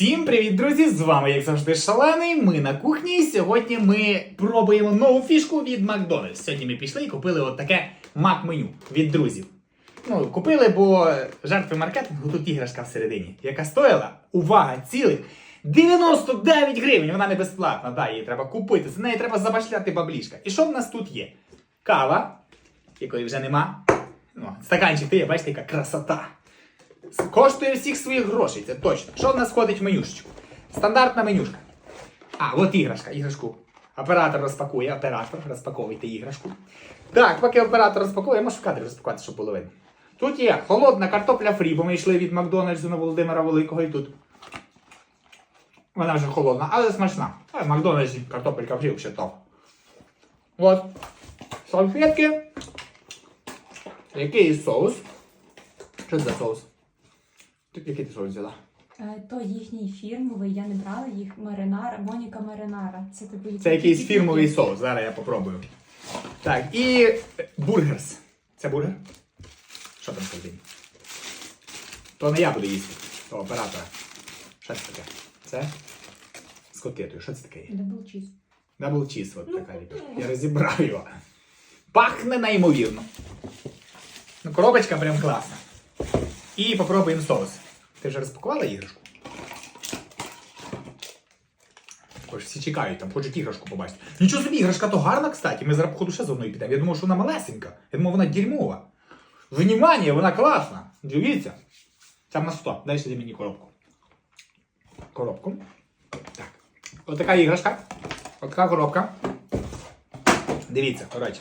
Всім привіт, друзі! З вами, як завжди, шалений. Ми на кухні. І сьогодні ми пробуємо нову фішку від Макдональдс. Сьогодні ми пішли і купили от таке мак-меню від друзів. Ну, купили, бо жертви маркетингу тут іграшка всередині, яка стоїла, увага, цілих 99 гривень. Вона не безплатна, да, її треба купити. За неї треба забашляти баблішка. І що в нас тут є? Кава, якої вже нема. Ну, стаканчик ти є, бачите, яка красота. Коштує всіх своїх грошей, це точно. Що в нас входить в менюшечку? Стандартна менюшка. А, от іграшка, іграшку. Оператор розпакує, оператор, розпаковуйте іграшку. Так, поки оператор розпакує, я можу в кадрі розпакувати, щоб було видно. Тут є холодна картопля фрі, бо ми йшли від Макдональдсу на Володимира Великого і тут. Вона вже холодна, але смачна. А в Макдональдсі картопелька фрі ще топ. От. Салфетки. Який соус? Що це за соус? Ти який ти соус взяла? Е, То їхній фірмовий, я не брала їх Маринара, Моніка Маринара. Це типу Це якийсь фірмовий соус. Зараз я попробую. Так, і бургерс. Це бургер? Що там всередині? То не я буду їсти, то оператора. Що це таке? Це з котлетою. Що це таке? Дабл чіз. Дабл чіз, от така річ. Я розібрав його. Пахне неймовірно. Ну, коробочка прям класна. І попробуємо соус. Ти вже розпакувала іграшку? Ось всі чекають, там хочуть іграшку побачити. Нічого собі, іграшка то гарна, кстати. Ми зараз, походу, ще з одною підемо. Я думав, що вона малесенька. Я думав, вона дерьмова. Внимание, вона класна. Дивіться. Там на 100. Дай сюди мені коробку. Коробку. Так. Ось така іграшка. Ось така коробка. Дивіться, коротше.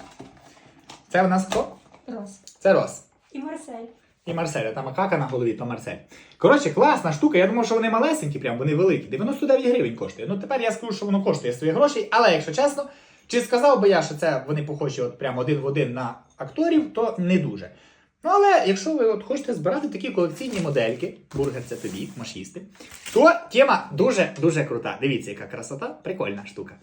Це в нас хто? Рос. Це Рос. І Марсель. І Марселя, там макака на голові, то Марсель. Коротше, класна штука. Я думав, що вони малесенькі, прям вони великі. 99 гривень коштує. Ну тепер я скажу, що воно коштує свої гроші, але якщо чесно, чи сказав би я, що це вони похожі от прямо один в один на акторів, то не дуже. Ну але якщо ви от хочете збирати такі колекційні модельки, бургер це тобі, можеш їсти, то тема дуже-дуже крута. Дивіться, яка красота, прикольна штука.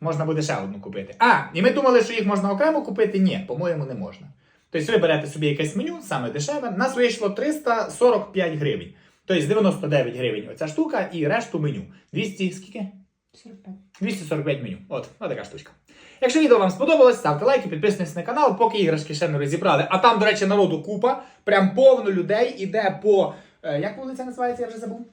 Можна буде ще одну купити. А, і ми думали, що їх можна окремо купити. Ні, по-моєму, не можна. Тобто ви берете собі якесь меню, саме дешеве, нас вийшло 345 гривень. Тобто 99 гривень оця штука і решту меню. 200 скільки? 45. 245 меню. От, от така штучка. Якщо відео вам сподобалось, ставте лайки, підписуйтесь на канал, поки іграшки ще не розібрали. А там, до речі, народу купа, прям повно людей іде по. е, як вулиця називається, я вже забув.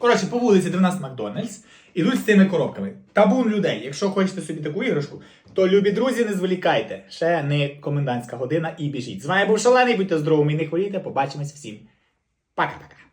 Коротше, по вулиці, де в нас Макдональдс, ідуть з цими коробками. Табун людей. Якщо хочете собі таку іграшку, то любі друзі, не зволікайте. Ще не комендантська година і біжіть. З вами був шалений, будьте здоровими не хворійте. Побачимось всім. Пока-пока.